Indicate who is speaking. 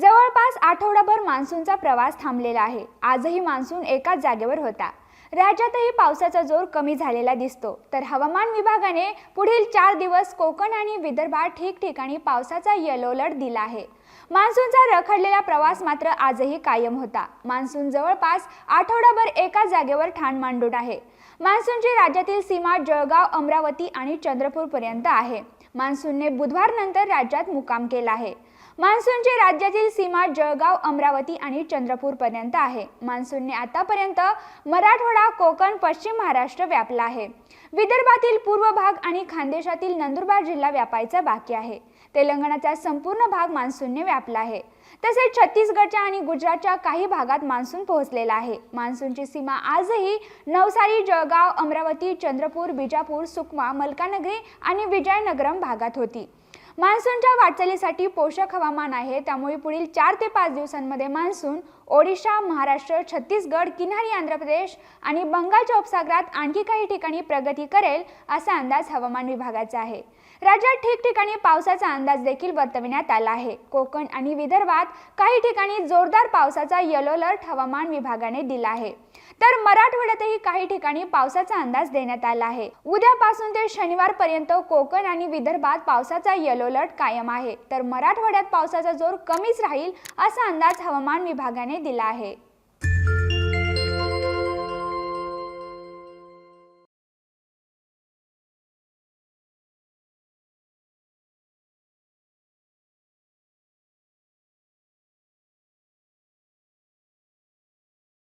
Speaker 1: जवळपास आठवडाभर मान्सूनचा प्रवास थांबलेला आहे. आजही मान्सून एकाच जागेवर होता. राज्यातही पावसाचा जोर कमी झालेला दिसतो. तर हवामान विभागाने पुढील चार दिवस कोकण आणि विदर्भात ठिकठिकाणी पावसाचा येलो अलर्ट दिला आहे. मान्सूनचा रखडलेला प्रवास मात्र आजही कायम होता. मान्सून जवळपास आठवडाभर एकाच जागेवर ठाण मांडून आहे. मान्सूनची राज्यातील सीमा जळगाव अमरावती आणि चंद्रपूरपर्यंत आहे. मान्सूनने बुधवारनंतर राज्यात मुकाम केला आहे. मान्सूनची राज्यातील सीमा जळगाव अमरावती आणि चंद्रपूरपर्यंत आहे. मान्सूनने आतापर्यंत मराठवाडा कोकण पश्चिम महाराष्ट्र व्यापला आहे. विदर्भातील पूर्व भाग आणि खानदेशातील नंदुरबार जिल्हा व्यापायचा बाकी आहे. तेलंगणाचा संपूर्ण भाग मान्सूनने व्यापला आहे. तसेच छत्तीसगडच्या आणि गुजरातच्या काही भागात मान्सून पोहोचलेला आहे. मान्सूनची सीमा आजही नवसारी जळगाव अमरावती चंद्रपूर बिजापूर सुकमा मलकानगरी आणि विजयनगरम भागात होती. मान्सूनच्या वाटचालीसाठी पोषक हवामान आहे. त्यामुळे पुढील चार ते पाच दिवसांमध्ये मान्सून ओडिशा महाराष्ट्र छत्तीसगड किनारी आंध्र प्रदेश आणि बंगालच्या उपसागरात आणखी काही ठिकाणी प्रगती करेल असा अंदाज हवामान विभागाचा आहे. राज्यात ठिकठिकाणी पावसाचा अंदाज देखील वर्तविण्यात आला आहे. कोकण आणि विदर्भात काही ठिकाणी जोरदार पावसाचा येलो अलर्ट हवामान विभागाने दिला आहे. तर मराठवाड्यातही काही ठिकाणी पावसाचा अंदाज देण्यात आला आहे. उद्यापासून ते शनिवारपर्यंत कोकण आणि विदर्भात पावसाचा येलो अलर्ट कायम आहे. तर मराठवाड्यात पावसाचा जोर कमीच राहील असा अंदाज हवामान विभागाने दिला आहे.